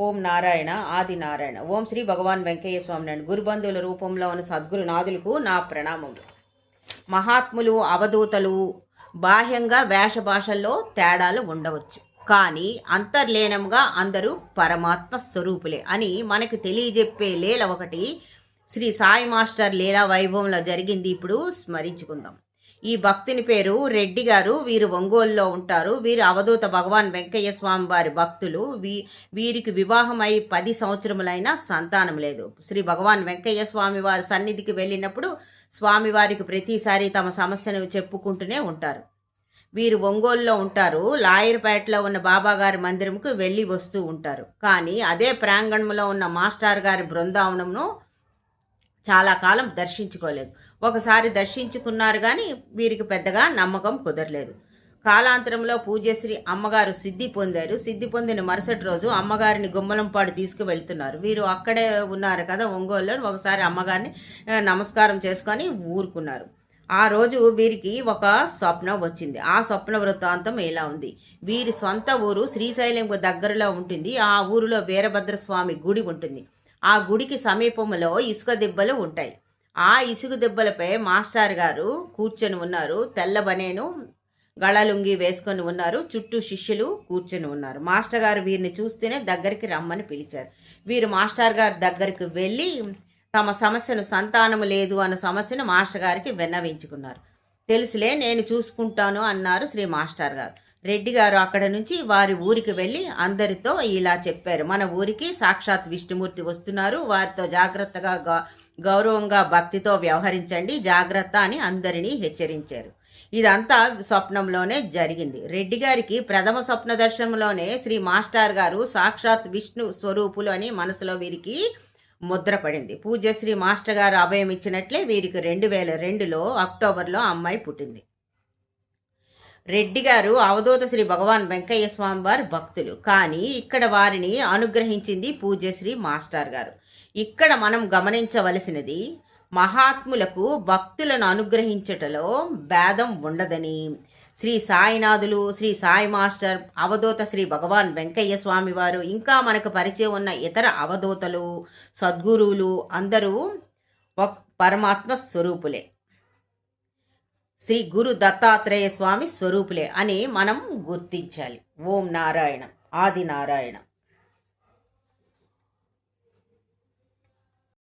ఓం నారాయణ ఆది నారాయణ. ఓం శ్రీ భగవాన్ వెంకయ్య స్వామి నాయుడు. గురుబంధువుల రూపంలో ఉన్న సద్గురు నాదులకు నా ప్రణామములు. మహాత్ములు అవధూతలు బాహ్యంగా వేష భాషల్లో తేడాలు ఉండవచ్చు. కానీ అంతర్లీనంగా అందరూ పరమాత్మ స్వరూపులే అని మనకు తెలియజెప్పే లీల ఒకటి శ్రీ సాయి మాస్టర్ లీలా వైభవంలో జరిగింది. ఇప్పుడు స్మరించుకుందాం. ఈ భక్తుని పేరు రెడ్డి గారు. వీరు ఒంగోలులో ఉంటారు. వీరు అవధూత భగవాన్ వెంకయ్య స్వామి వారి భక్తులు. వీ వీరికి వివాహం అయి పది సంవత్సరములైనా సంతానం లేదు. శ్రీ భగవాన్ వెంకయ్య స్వామి వారి సన్నిధికి వెళ్ళినప్పుడు స్వామివారికి ప్రతిసారి తమ సమస్యను చెప్పుకుంటూనే ఉంటారు. వీరు ఒంగోలులో ఉంటారు. లాయర్పేటలో ఉన్న బాబాగారి మందిరంకు వెళ్ళి వస్తూ ఉంటారు. కానీ అదే ప్రాంగణంలో ఉన్న మాస్టర్ గారి బృందావనంను చాలా కాలం దర్శించుకోలేదు. ఒకసారి దర్శించుకున్నారు కానీ వీరికి పెద్దగా నమ్మకం కుదరలేదు. కాలాంతరంలో పూజశ్రీ అమ్మగారు సిద్ధి పొందారు. సిద్ధి పొందిన మరుసటి రోజు అమ్మగారిని గుమ్మలంపాడు తీసుకువెళ్తున్నారు. వీరు అక్కడే ఉన్నారు కదా ఒంగోలులో. ఒకసారి అమ్మగారిని నమస్కారం చేసుకొని ఊరుకున్నారు. ఆ రోజు వీరికి ఒక స్వప్నం వచ్చింది. ఆ స్వప్న వృత్తాంతం ఎలా ఉంది. వీరి సొంత ఊరు శ్రీశైలం దగ్గరలో ఉంటుంది. ఆ ఊరిలో వీరభద్రస్వామి గుడి ఉంటుంది. ఆ గుడికి సమీపంలో ఇసుక దెబ్బలు ఉంటాయి. ఆ ఇసుక దెబ్బలపై మాస్టర్ గారు కూర్చొని ఉన్నారు. తెల్ల బనేను గళలుంగి వేసుకొని ఉన్నారు. చుట్టూ శిష్యులు కూర్చొని ఉన్నారు. మాస్టర్ గారు వీరిని చూస్తేనే దగ్గరికి రమ్మని పిలిచారు. వీరు మాస్టర్ గారి దగ్గరికి వెళ్ళి తమ సమస్యను సంతానం లేదు అన్న సమస్యను మాస్టర్ గారికి విన్నవించుకున్నారు. తెలుసులే నేను చూసుకుంటాను అన్నారు శ్రీ మాస్టర్ గారు. రెడ్డి గారు అక్కడ నుంచి వారి ఊరికి వెళ్ళి అందరితో ఇలా చెప్పారు. మన ఊరికి సాక్షాత్ విష్ణుమూర్తి వస్తున్నారు. వారితో జాగ్రత్తగా గౌ- గౌరవంగా భక్తితో వ్యవహరించండి జాగ్రత్త అని అందరినీ హెచ్చరించారు. ఇదంతా స్వప్నంలోనే జరిగింది. రెడ్డి గారికి ప్రథమ స్వప్న దర్శనంలోనే శ్రీ మాస్టర్ గారు సాక్షాత్ విష్ణు స్వరూపులు అని మనసులో వీరికి ముద్రపడింది పూజ్యశ్రీ మాస్టర్ గారు అభయం ఇచ్చినట్లే వీరికి రెండు వేల రెండులో అక్టోబర్లో అమ్మాయి పుట్టింది. రెడ్డి గారు అవధూత శ్రీ భగవాన్ వెంకయ్య స్వామి వారి భక్తులు. కానీ ఇక్కడ వారిని అనుగ్రహించింది పూజ్యశ్రీ మాస్టర్ గారు. ఇక్కడ మనం గమనించవలసినది మహాత్ములకు భక్తులను అనుగ్రహించటలో భేదం ఉండదని. శ్రీ సాయినాథులు శ్రీ సాయి మాస్టర్ అవధూత శ్రీ భగవాన్ వెంకయ్య స్వామి వారు ఇంకా మనకు పరిచయం ఉన్న ఇతర అవధూతలు సద్గురువులు అందరూ ఒక పరమాత్మ స్వరూపులే. శ్రీ గురు దత్తాత్రేయ స్వామి స్వరూపులే అని మనం గుర్తించాలి. ఓం నారాయణ. ఆది నారాయణ.